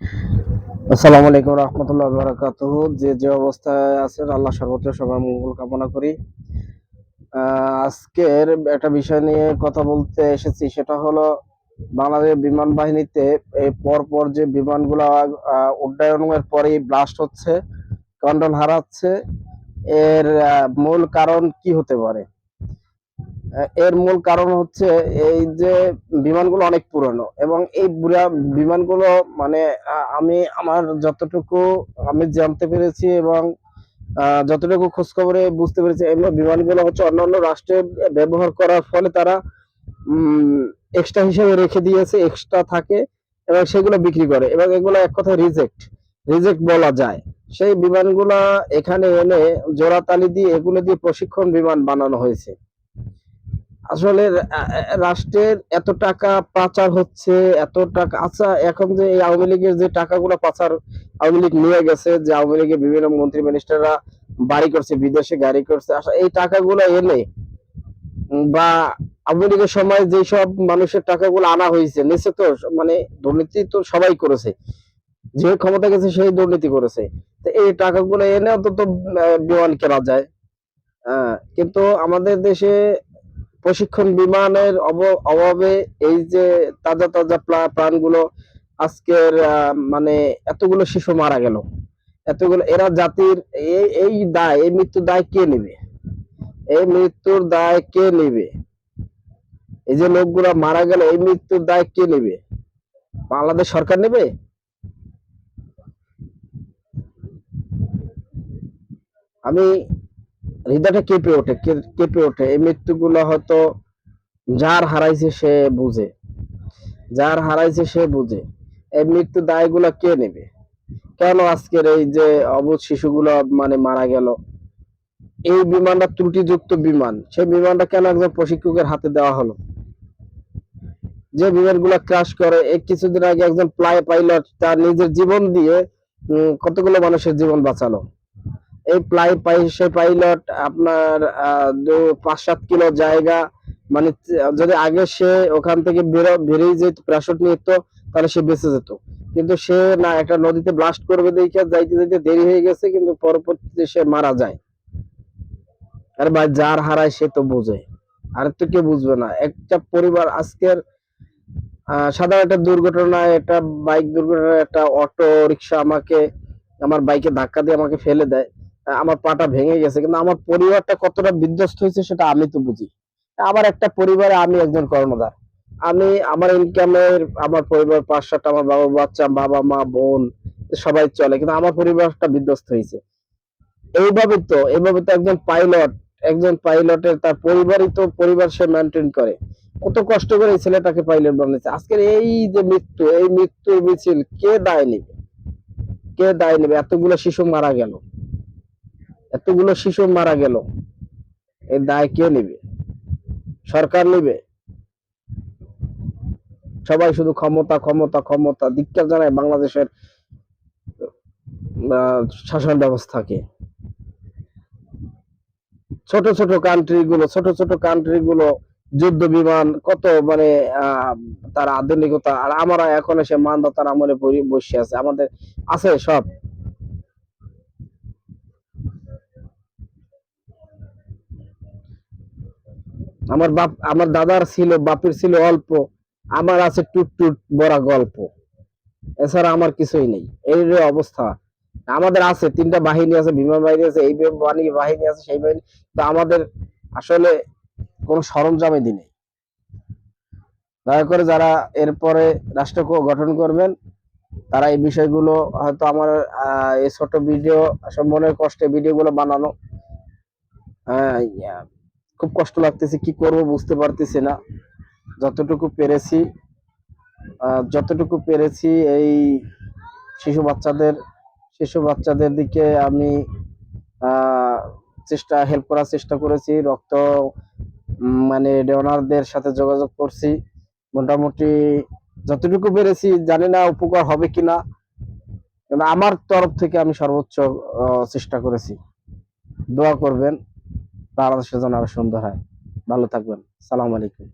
আসসালামু আলাইকুম রহমতুল্লাহ বারাকাত যে যে অবস্থায় আছেন, আল্লাহ সর্বত্র সবার মঙ্গল কামনা করি। আজকের একটা বিষয় নিয়ে কথা বলতে এসেছি, সেটা হলো বাংলাদেশ বিমান বাহিনীতে এই পরপর যে বিমানগুলো উড্ডয়নের পরেই ব্লাস্ট হচ্ছে কন্ট্রোল হারাচ্ছে। এর মূল কারণ কি হতে পারে? এর মূল কারণ হচ্ছে এই যে বিমানগুলো অনেক পুরনো এবং এই বুড়া- বিমানগুলো মানে আমি আমার যতটুকু আমি জানতে পেরেছি এবং যতটুকু খোঁজ খবরে বুঝতে পেরেছি, এই বিমানগুলো হচ্ছে অন্যান্য রাষ্ট্রে ব্যবহার করার ফলে তারা এক্সট্রা হিসেবে রেখে দিয়েছে এক্সট্রা থাকে এবং সেগুলো বিক্রি করে এবং এগুলো এক কথায় রিজেক্ট রিজেক্ট বলা যায়। সেই বিমানগুলা এখানে এনে জোড়াতালি দিয়ে এগুলো দিয়ে প্রশিক্ষণ বিমান বানানো হয়েছে। আসলে রাষ্ট্রের এত টাকা পাচার হচ্ছে, এত টাকা আচ্ছা এখন যে এই আওয়ামী লীগের যে টাকাগুলো পাচার আওয়ামী লীগ নিয়ে গেছে, যে আওয়ামী লীগের বিভিন্ন মন্ত্রী মিনিস্টাররা বাড়ি করছে, বিদেশে গাড়ি করছে আসলে এই টাকাগুলো এনে বা আওয়ামী লীগের সময় যেসব মানুষের টাকাগুলো আনা হয়েছে, নিচে তো মানে দুর্নীতি তো সবাই করেছে, যে ক্ষমতা গেছে সেই দুর্নীতি করেছে। তো এই টাকাগুলো এনে অন্তত বিমান কেনা যায়। কিন্তু আমাদের দেশে প্রশিক্ষণ বিমানের অভাবে এই যে তাজা তাজা প্রাণগুলো আজকের মানে এতগুলো শিশু মারা গেল। এতগুলো এরা জাতির এই এই দায়, এই মৃত্যুর দায় কে নেবে? এই মৃত্যুর দায় কে নেবে? এই যে লোকগুলা মারা গেল, এই মৃত্যুর দায় কে নেবে? বাংলাদেশ সরকার নেবে? আমি হৃদয়টা কেঁপে ওঠে কেঁপে ওঠে। এই মৃত্যুগুলো হয়তো যার হারাইছে সে বুঝে। যার হারাইছে সে বুঝে। এই মৃত্যু দায়গুলো কে নেবে? কেন আজকের এই যে অবুধ শিশুগুলো মানে মারা গেল? এই বিমানটা ত্রুটিযুক্ত বিমান। সেই বিমানটা কেন একজন প্রশিক্ষকের হাতে দেওয়া হলো? যে বিমানগুলো ক্রাশ করে এক কিছুদিন আগে একজন প্লাই পাইলট তার নিজের জীবন দিয়ে কতগুলো মানুষের জীবন বাঁচালো? এই প্লাই পাই সে পাইলট আপনার পাঁচ সাত কিলো জায়গা। মানে যদি আগে সে ওখান থেকে বেরো, বেরিয়ে যেত প্যারাশুট নিত তাহলে সে বেঁচে যেত। কিন্তু সে না, একটা নদীতে ব্লাস্ট করবে দেখে যাইতে যাইতে দেরি হয়ে গেছে, কিন্তু পরবর্তীতে সে মারা যায়। আরে ভাই, যার হারায় সে তো বোঝে। আর তো কেউ বুঝবে না। একটা পরিবার, আজকের সাধারণ একটা দুর্ঘটনায়, একটা বাইক দুর্ঘটনায় একটা অটো রিক্সা আমাকে, আমার বাইকে ধাক্কা দিয়ে আমাকে ফেলে দেয়। আমার পাটা ভেঙে গেছে, কিন্তু আমার পরিবারটা কতটা বিধ্বস্ত হয়েছে সেটা আমি তো বুঝি। আমার একটা পরিবারে আমি একজন কর্ণধার। আমি আমার ইনকামের আমার পরিবার পাঁচ আমার বাবা, বাচ্চা, বাবা, মা, বোন, সবাই চলে, কিন্তু আমার পরিবারটা বিধ্বস্ত হয়েছে। এইভাবে তো এইভাবে তো একজন পাইলট একজন পাইলটের তার পরিবারই তো পরিবার সে মেনটেন করে। কত কষ্ট করে এই ছেলেটাকে পাইলট বানিয়েছে। আজকের এই যে মৃত্যু, এই মৃত্যুর মিছিল কে দায় নেবে? কে দায় নেবে? এতগুলো শিশু মারা গেল। এতগুলো শিশু মারা গেল। এই দায় কে নেবে? সরকার নেবে? সবাই শুধু ক্ষমতা ক্ষমতা ক্ষমতা ধিক্কার জানায় বাংলাদেশের শাসন ব্যবস্থাকে। ছোট ছোট কান্ট্রি গুলো ছোট ছোট কান্ট্রি গুলো যুদ্ধ বিমান, কত মানে তার আধুনিকতা, আর আমরা এখন এসে মানদাতার আমলে বসে আছে। আমাদের আছে সব। আমার বাপ আমার দাদার ছিল বাপের ছিল অল্প আমার আছে টুট টুট বড়া গল্প। এছাড়া আমার কিছুই নেই। এই অবস্থা। আমাদের আছে তিনটা বাহিনী আছে বিমান বাহিনী আছে এই বাহিনী বাহিনী আছে সেই বাহিনী। তো আমাদের আসলে কোনো সরঞ্জামে দিনে দয়া করে যারা এরপরে রাষ্ট্র গঠন করবেন তারা এই বিষয়গুলো হয়তো আমার এই ছোট ভিডিও মনের কষ্টে ভিডিওগুলো বানানো। আহ, ইয়া, খুব কষ্ট লাগতেছে, কি করব বুঝতে পারতেছি না। যতটুকু পেরেছি যতটুকু পেরেছি এই শিশু বাচ্চাদের শিশু বাচ্চাদের দিকে আমি চেষ্টা হেল্প করার চেষ্টা করেছি, রক্ত মানে ডোনারদের সাথে যোগাযোগ করছি। মোটামুটি যতটুকু পেরেছি, জানি না উপকার হবে কিনা। আমার তরফ থেকে আমি সর্বোচ্চ চেষ্টা করেছি। দোয়া করবেন। বাংলাদেশের জন্য আরও সুন্দর হয়। ভালো থাকবেন। সালাম আলাইকুম।